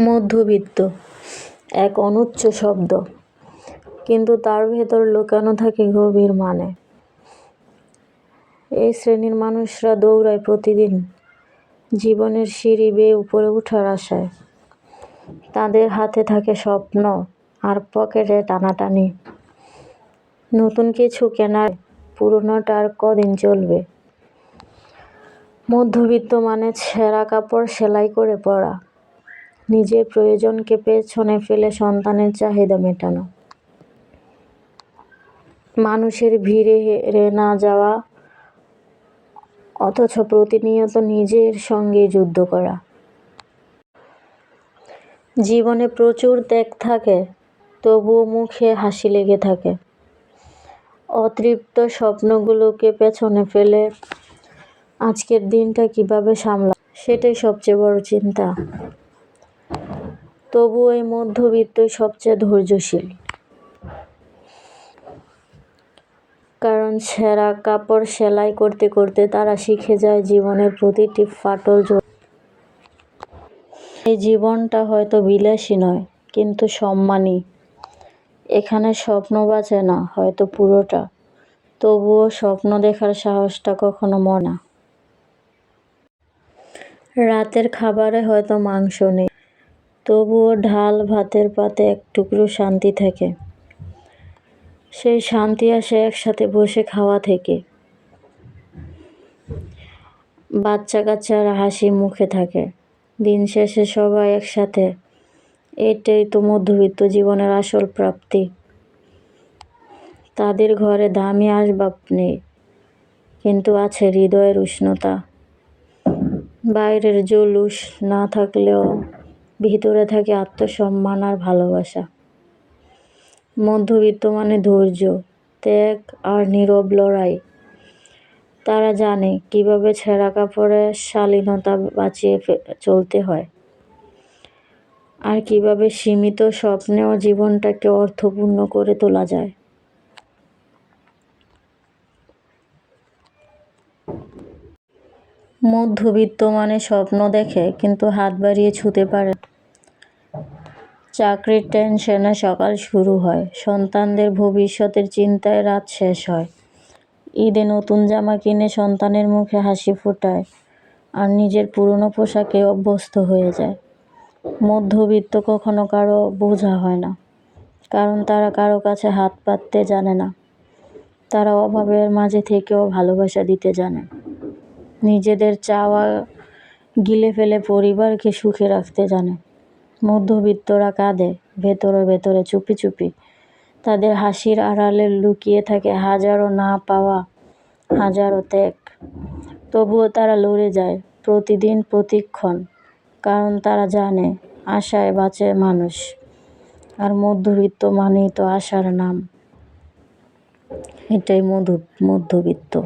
মধ্যবিত্ত, এক অনুচ্চ শব্দ। কিন্তু তার ভেতর লুকানো থাকে গভীর মানে। এই শ্রেণির মানুষরা দৌড়ায় প্রতিদিন। জীবনের সিঁড়ি বেয়ে উপরে ওঠার আশায়। তাদের হাতে থাকে স্বপ্ন আর পকেটে টানাটানি। নতুন কিছু কেনার পুরনোটা আর কদিন চলবে? মধ্যবিত্ত মানে ছেঁড়া কাপড় সেলাই করে পরা। নিজের প্রয়োজনকে পেছনে ফেলে সন্তানের চাহিদা মেটানো। মানুষের ভিড়ে হেরে না যাওয়া, অথচ প্রতিনিয়ত নিজের সঙ্গে যুদ্ধ করা। জীবনে প্রচুর ত্যাগ থাকে, তবুও মুখে হাসি লেগে থাকে। অতৃপ্ত স্বপ্নগুলোকে পেছনে ফেলে আজকের দিনটা কীভাবে সামলা সেটাই সবচেয়ে বড় চিন্তা। তবু এই মধ্যবিত্তই সবচেয়ে ধৈর্যশীল। কারণ ছেঁড়া কাপড় সেলাই করতে করতে তারা শিখে যায় জীবনের প্রতিটি ফাটল এই জীবনটা হয়তো বিলাসী নয়, কিন্তু সম্মানী। এখানে স্বপ্ন বাঁচে না, হয়তো পুরোটা। তবুও স্বপ্ন দেখার সাহসটা কখনো মর না। রাতের খাবারে হয়তো মাংস নেই। তবুও ঢাল ভাতের পাতে এক টুকরো শান্তি থাকে। সেই শান্তি আসে একসাথে বসে খাওয়া থেকে। বাচ্চা কাচ্চারা হাসি মুখে থাকে। দিন শেষে সবাই একসাথে। এটাই তো মধ্যবিত্ত জীবনের আসল প্রাপ্তি। তাদের ঘরে দামি আসবাব নেই, কিন্তু আছে হৃদয়ের উষ্ণতা। বাইরের জলুস না থাকলেও ভিতরে থাকে আত্মসম্মান আর ভালোবাসা। মধ্যবিত্ত মানে ধৈর্য, ত্যাগ আর নীরব লড়াই। তারা জানে কীভাবে ছেঁড়া কাপড়ে শালীনতা বাঁচিয়ে চলতে হয় আর কীভাবে সীমিত স্বপ্নেও জীবনটাকে অর্থপূর্ণ করে তোলা যায়। মধ্যবিত্ত মানে স্বপ্ন দেখে, কিন্তু হাত বাড়িয়ে ছুতে পারে। চাকরির টেনশনে সকাল শুরু হয়। সন্তানদের ভবিষ্যতের চিন্তায় রাত শেষ হয়। ঈদে নতুন জামা কিনে সন্তানের মুখে হাসি ফোটায় আর নিজের পুরনো পোশাকে অভ্যস্ত হয়ে যায়। মধ্যবিত্ত কখনো কারও বোঝা হয় না, কারণ তারা কারও কাছে হাত পাততে জানে না। তারা অভাবের মাঝে থেকেও ভালোবাসা দিতে জানে। নিজেদের চাওয়া গিলে ফেলে পরিবারকে সুখে রাখতে জানে। মধ্যবিত্তরা কাঁদে, ভেতরে ভেতরে চুপি চুপি। তাদের হাসির আড়ালে লুকিয়ে থাকে হাজারো না পাওয়া, হাজারো ত্যাগ। তবুও তারা লড়ে যায় প্রতিদিন প্রতিক্ষণ, কারণ তারা জানে আশায় বাঁচে মানুষ, আর মধ্যবিত্ত মানেই তো আশার নাম। এটাই মধু, মধ্যবিত্ত।